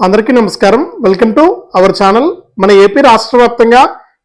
అందరికీ నమస్కారం. Welcome to our channel. మన ఏపీ రాష్ట్ర వ్యాప్తంగా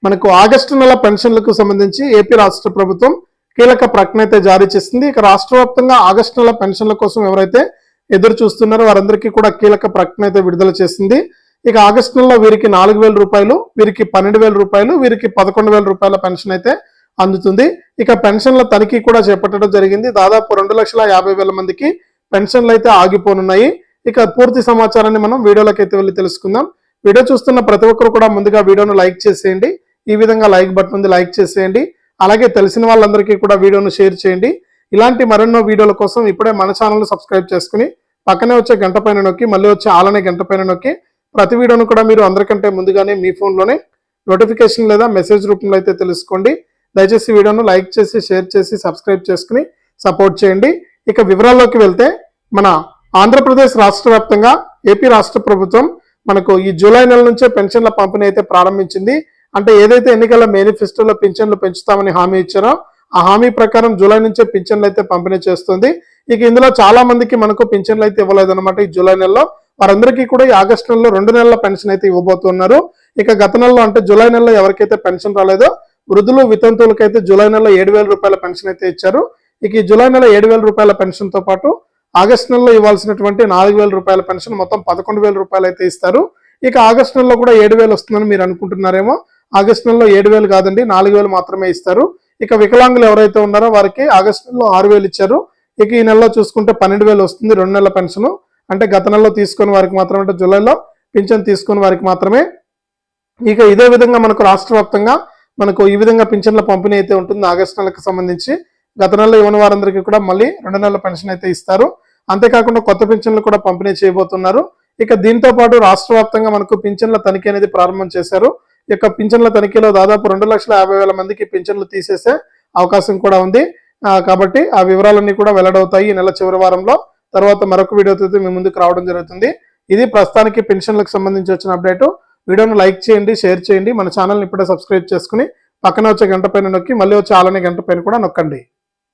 మనకు ఆగస్టు నెల పెన్షన్లకు సంబంధించి ఏపీ రాష్ట్ర ప్రభుత్వం కీలక ప్రకటన అయితే జారీ చేసింది. ఇక రాష్ట్ర వ్యాప్తంగా ఆగస్టు నెల పెన్షన్ల కోసం ఎవరైతే ఎదురు చూస్తున్నారో వారందరికీ కూడా కీలక ప్రకటన అయితే విడుదల చేసింది. ఇక ఆగస్టు నెలలో వీరికి నాలుగు వేల రూపాయలు వీరికి పన్నెండు వేల రూపాయలు వీరికి పదకొండు వేల రూపాయల పెన్షన్ అయితే అందుతుంది. ఇక పెన్షన్ల తనిఖీ కూడా చేపట్టడం జరిగింది. దాదాపు రెండు లక్షల యాభై వేల మందికి పెన్షన్లు అయితే ఆగిపోనున్నాయి. ఇక పూర్తి సమాచారాన్ని మనం వీడియోలోకి అయితే వెళ్ళి తెలుసుకుందాం. వీడియో చూస్తున్న ప్రతి ఒక్కరు కూడా ముందుగా వీడియోను లైక్ చేసేయండి. ఈ విధంగా లైక్ బటన్ ఉంది లైక్ చేసేయండి. అలాగే తెలిసిన వాళ్ళందరికీ కూడా వీడియోను షేర్ చేయండి. ఇలాంటి మరెన్నో వీడియోల కోసం ఇప్పుడే మన ఛానల్ను సబ్స్క్రైబ్ చేసుకుని పక్కనే వచ్చే గంట పైన నొక్కి మళ్ళీ వచ్చే ఆలనే గంట పైన నొక్కి ప్రతి వీడియోను కూడా మీరు అందరికంటే ముందుగానే మీ ఫోన్లోనే నోటిఫికేషన్ లేదా మెసేజ్ రూపంలో అయితే తెలుసుకోండి. దయచేసి వీడియోను లైక్ చేసి షేర్ చేసి సబ్స్క్రైబ్ చేసుకుని సపోర్ట్ చేయండి. ఇక వివరాల్లోకి వెళ్తే మన ఆంధ్రప్రదేశ్ రాష్ట్ర వ్యాప్తంగా ఏపీ రాష్ట్ర ప్రభుత్వం మనకు ఈ జూలై నెల నుంచే పెన్షన్ల పంపిణీ అయితే ప్రారంభించింది. అంటే ఏదైతే ఎన్నికల మేనిఫెస్టోలో పింఛన్లు పెంచుతామని హామీ ఇచ్చారో ఆ హామీ ప్రకారం జూలై నుంచే పింఛన్లు అయితే పంపిణీ చేస్తుంది. ఇక ఇందులో చాలా మందికి మనకు పింఛన్లు అయితే ఇవ్వలేదన్నమాట ఈ జూలై నెలలో. వారందరికీ కూడా ఈ ఆగస్టు నెలలో రెండు నెలల పెన్షన్ అయితే ఇవ్వబోతున్నారు. ఇక గత నెలలో అంటే జూలై నెలలో ఎవరికైతే పెన్షన్ రాలేదో వృద్ధులు వితంతువులకైతే జూలై నెలలో ఏడు వేల రూపాయల పెన్షన్ అయితే ఇచ్చారు. ఇక ఈ జూలై నెల ఏడు వేల రూపాయల పెన్షన్తో పాటు ఆగస్టు నెలలో ఇవ్వాల్సినటువంటి నాలుగు వేల రూపాయల పెన్షన్ మొత్తం పదకొండు వేల రూపాయలు అయితే ఇస్తారు. ఇక ఆగస్టు నెలలో కూడా ఏడు వేలు వస్తుందని మీరు అనుకుంటున్నారేమో. ఆగస్టు నెలలో ఏడు వేలు కాదండి నాలుగు వేలు మాత్రమే ఇస్తారు. ఇక వికలాంగులు ఎవరైతే ఉన్నారో వారికి ఆగస్టు నెలలో ఆరు వేలు ఇచ్చారు. ఇక ఈ నెలలో చూసుకుంటే పన్నెండు వేలు వస్తుంది రెండు నెలల పెన్షన్. అంటే గత నెలలో తీసుకుని వారికి మాత్రమే అంటే జూలైలో పింఛన్ తీసుకుని వారికి మాత్రమే. ఇక ఇదే విధంగా మనకు రాష్ట్ర వ్యాప్తంగా మనకు ఈ విధంగా పింఛన్ల పంపిణీ అయితే ఉంటుంది ఆగస్టు నెలకు సంబంధించి. గత నెలలో ఇవ్వని వారందరికీ కూడా మళ్ళీ రెండు నెలల పెన్షన్ అయితే ఇస్తారు. అంతేకాకుండా కొత్త పింఛన్లు కూడా పంపిణీ చేయబోతున్నారు. ఇక దీంతో పాటు రాష్ట్ర వ్యాప్తంగా మనకు పింఛన్ల తనిఖీ అనేది ప్రారంభం చేశారు. యొక్క పింఛన్ల తనిఖీలో దాదాపు రెండు లక్షల యాభై వేల మందికి పింఛన్లు తీసేసే అవకాశం కూడా ఉంది. కాబట్టి ఆ వివరాలన్నీ కూడా వెల్లడవుతాయి ఈ నెల చివరి వారంలో. తర్వాత మరొక వీడియోతో మీ ముందుకు రావడం జరుగుతుంది. ఇది ప్రస్తుతానికి పెన్షన్లకు సంబంధించి వచ్చిన అప్డేట్. వీడియోను లైక్ చేయండి షేర్ చేయండి. మన ఛానల్ని ఇప్పుడే సబ్స్క్రైబ్ చేసుకుని పక్కన వచ్చే గంట పైన నొక్కి మళ్ళీ వచ్చే ఆలనే గంట పైన కూడా నొక్కండి.